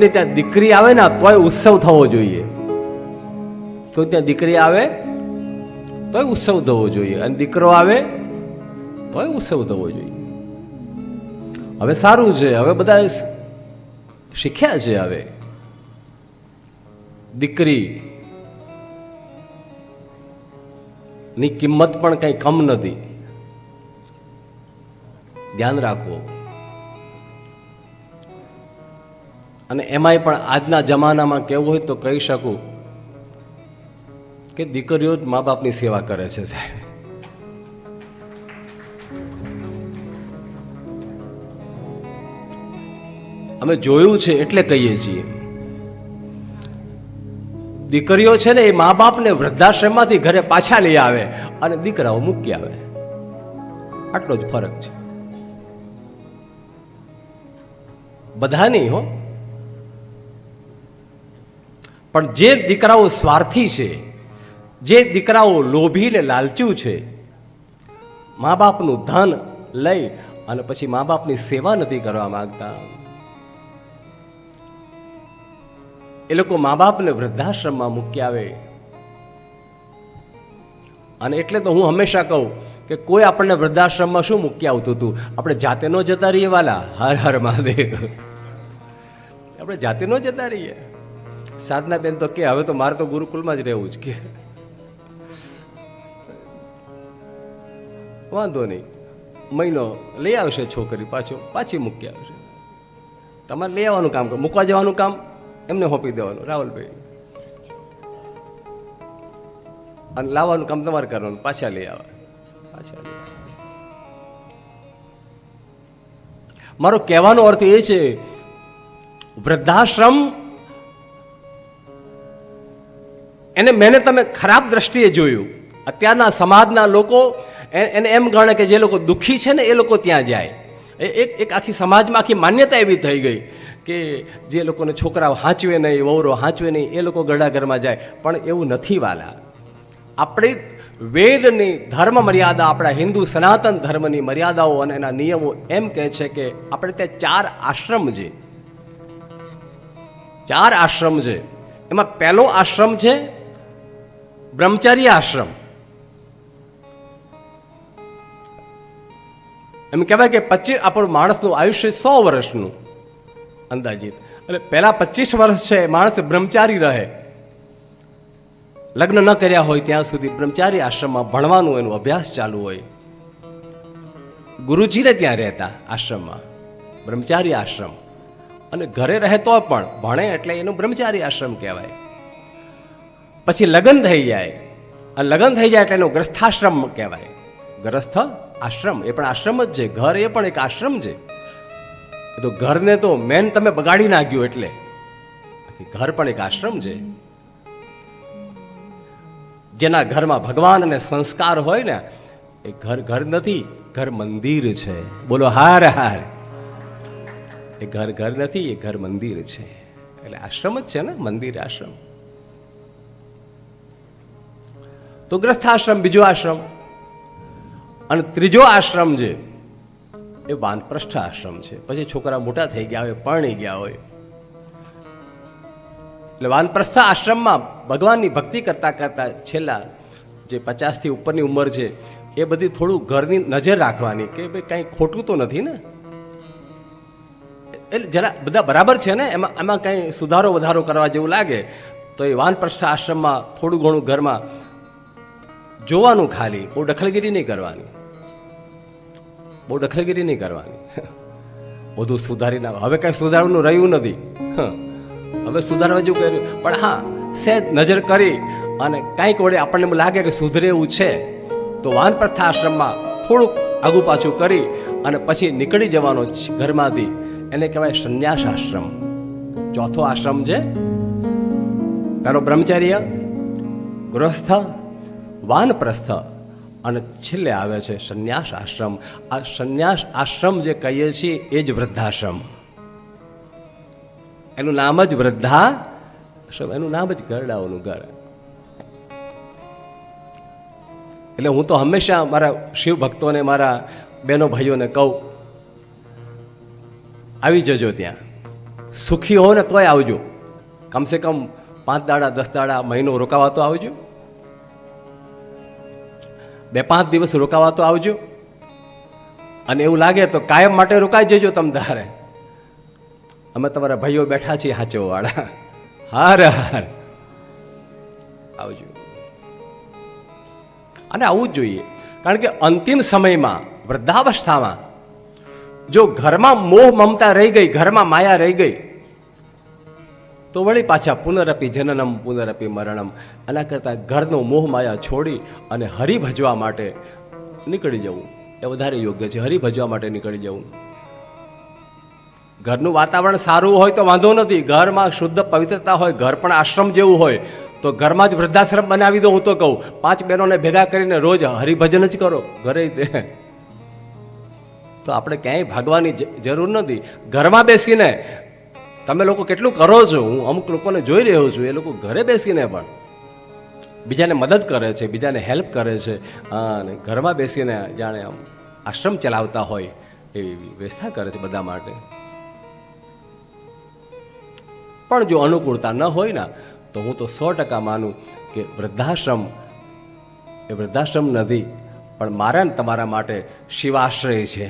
ને ત્યાં દીકરી આવે ને, તોય ઉત્સવ થવો જોઈએ. તો ત્યાં દીકરી આવે, તોય ઉત્સવ થવો જોઈએ. અને દીકરો આવે, તોય ઉત્સવ થવો જોઈએ. હવે સારું છે. હવે બધા શીખ્યા છે હવે. દીકરી ની કિંમત પણ કઈ કમ નથી. ધ્યાન રાખવો અને એમાંય પણ આજના જમાનામાં કેવું હોય તો કહી શકું કે દીકરીઓ જ મા બાપની સેવા કરે છે અમે જોયું છે એટલે કહીએ છીએ. દીકરીઓ છે ને એ મા બાપને વૃદ્ધાશ્રમમાંથી ઘરે પાછા લઈ આવે અને દીકરાઓ મૂકી આવે. આટલો જ ફરક છે. બધા નહીં હો. પણ જે દીકરાઓ સ્વાર્થી છે, જે દીકરાઓ લોભી ને લાલચું છે મા બાપનું ધન લઈ અને પછી મા બાપની સેવા નથી કરવા માંગતા. એ લોકો મા બાપને વૃદ્ધાશ્રમમાં મૂકી આવે. અને એટલે તો હું હંમેશા કહું કે કોઈ આપણને વૃદ્ધાશ્રમમાં શું મૂકી આવતું હતું? આપણે જાતે નો જતા રહીએ વાલા? હર હર મહાદેવ. આપણે જાતે નો જતા રહીએ. સાધના બેન તો કે, હવે તો મારે તો ગુરુકુલમાં જ રહેવું જ કે. વાંધો નહીં. મહિનો લઈ આવશે છોકરી પાછો, પાછી મૂકી આવશે. તમારે લઈ આવવાનું કામ મૂકવા જવાનું કામ એમને સોંપી દેવાનું રાહુલભાઈ અને લાવવાનું કામ તમારે કરવાનું, પાછા લઈ આવવા પાછા મારો કહેવાનો અર્થ એ છે, વૃદ્ધાશ્રમ એને મેને તમે ખરાબ દ્રષ્ટિએ જોયું. અત્યારના સમાજના લોકો એને એમ ગણે કે જે લોકો દુઃખી છે ને એ લોકો ત્યાં જાય. એક એક આખી સમાજમાં આખી માન્યતા એવી થઈ ગઈ કે જે લોકોને છોકરાઓ હાંચવે નહીં, વહુરો હાંચવે નહીં, એ લોકો ગરડા ઘરમાં જાય. પણ એવું નથી વાલા. આપણી વેદની ધર્મ મર્યાદા, આપણા હિન્દુ સનાતન ધર્મની મર્યાદાઓ અને એના નિયમો એમ કહે છે કે આપણે ત્યાં ચાર આશ્રમ છે. ચાર આશ્રમ છે. એમાં પહેલો આશ્રમ છે બ્રહ્મચારી આશ્રમ એમ કહેવાય કે પચીસ આપણું માણસનું આયુષ્ય સો વર્ષનું. અંદાજિત. એટલે પહેલા પચીસ વર્ષ છે, માણસ બ્રહ્મચારી રહે. લગ્ન ન કર્યા હોય ત્યાં સુધી બ્રહ્મચારી આશ્રમમાં ભણવાનું એનું અભ્યાસ ચાલુ હોય. ગુરુજીને ત્યાં રહેતા આશ્રમમાં. બ્રહ્મચારી આશ્રમ. અને ઘરે રહે તો પણ ભણે એટલે એનું બ્રહ્મચારી આશ્રમ કહેવાય. પછી લગ્ન થઈ જાય. અને લગ્ન થઈ જાય એટલે એનો ગ્રસ્થાશ્રમ કહેવાય. ગ્રસ્થ આશ્રમ, એ પણ આશ્રમ જ છે. ઘર એ પણ એક આશ્રમ છે. એ તો ઘરને તો મેન તમે બગાડી નાખ્યું એટલે. ઘર પણ એક આશ્રમ છે. જેના ઘરમાં ભગવાન અને સંસ્કાર હોય ને, એ ઘર ઘર નથી, ઘર મંદિર છે. બોલો, હાર હાર. એ ઘર ઘર નથી, એ ઘર મંદિર છે. એટલે આશ્રમ જ છે ને, મંદિર આશ્રમ. તો ગ્રસ્થાશ્રમ બીજો આશ્રમ. અને ત્રીજો આશ્રમ છે એ વાનપ્રસ્થ આશ્રમ છે. પછી છોકરા મોટા થઈ ગયા હોય, પરણી ગયા હોય. એટલે વાનપ્રસ્થ આશ્રમમાં ભગવાનની ભક્તિ કરતા કરતા છેલ્લા જે પચાસથી ઉપરની ઉંમર છે, એ બધી થોડું ઘરની નજર રાખવાની કે ભાઈ કાંઈ ખોટું તો નથી ને? એટલે જરા બધા બરાબર છે ને? એમાં એમાં કંઈ સુધારો વધારો કરવા જેવું લાગે, તો એ વાનપ્રસ્થ આશ્રમમાં થોડું ઘણું ઘરમાં જોવાનું ખાલી, બહુ દખલગીરી નહીં કરવાની. બહુ દખલગીરી નહીં કરવાની. બધું સુધારી ના હવે કાંઈ સુધારવાનું રહ્યું નથી. હવે સુધારવા જેવું કર્યું. પણ હા સહેજ નજર કરી અને કાંઈક વડે આપણને લાગે કે સુધરે એવું છે, તો વાનપ્રસ્થા આશ્રમમાં થોડુંક આગુ પાછું કરી અને પછી નીકળી જવાનો ઘરમાંથી. એને કહેવાય સંન્યાસ આશ્રમ. ચોથો આશ્રમ છે. કારો બ્રહ્મચર્ય, ગૃહસ્થ વાનપ્રસ્થ. અને છેલ્લે આવે છે સંન્યાસ આશ્રમ. આ સંન્યાસ આશ્રમ જે કહીએ છીએ એ જ વૃદ્ધાશ્રમ. એનું નામ જ વૃદ્ધા એનું નામ જ ગરડાઓનું ઘર. એટલે હું તો હંમેશા મારા શિવ ભક્તોને મારા બહેનો ભાઈઓને કહું, આવી જજો ત્યાં. સુખી હો ને તોય આવજો. કમસે કમ પાંચ દાડા, દસ દાડા મહિનો રોકાવા તો આવજો. બે પાંચ દિવસ રોકાવા તો આવજો. અને એવું લાગે તો કાયમ માટે રોકાઈ જજો તમ તારે અમે તમારા ભાઈઓ બેઠા છીએ હાચો વાળા હાર હાર. આવજો. અને આવું જ જોઈએ. કારણ કે અંતિમ સમયમાં, વૃદ્ધાવસ્થામાં, જો ઘરમાં મોહ મમતા રહી ગઈ, ઘરમાં માયા રહી ગઈ તો વળી પાછા પુનરપી જનનમ, પુનરપી મરણમ. એના કરતાં ઘરનો મોહ માયા છોડી અને હરી ભજવા માટે નીકળી જવું. એ વધારે યોગ્ય છે. હરી ભજવા માટે નીકળી જવું. ઘરનું વાતાવરણ સારું હોય તો વાંધો નથી. ઘરમાં શુદ્ધ પવિત્રતા હોય, ઘર પણ આશ્રમ જેવું હોય, તો ઘરમાં જ વૃદ્ધાશ્રમ બનાવી દો હું તો કહું. પાંચ બહેનોને ભેગા કરીને રોજ હરિભજન જ કરો. ઘરે તે આપણે ક્યાંય ભાગવાની જરૂર નથી. ઘરમાં બેસીને તમે લોકો કેટલું કરો છો? હું અમુક લોકોને જોઈ રહ્યો છું, એ લોકો ઘરે બેસીને પણ બીજાને મદદ કરે છે, બીજાને હેલ્પ કરે છે. અને ઘરમાં બેસીને જાણે આમ આશ્રમ ચલાવતા હોય એવી વ્યવસ્થા કરે છે બધા માટે. પણ જો અનુકૂળતા ન હોય ને, તો હું તો સો ટકા માનું કે વૃદ્ધાશ્રમ એ વૃદ્ધાશ્રમ નથી, પણ મારા ને તમારા માટે શિવાશ્રય છે.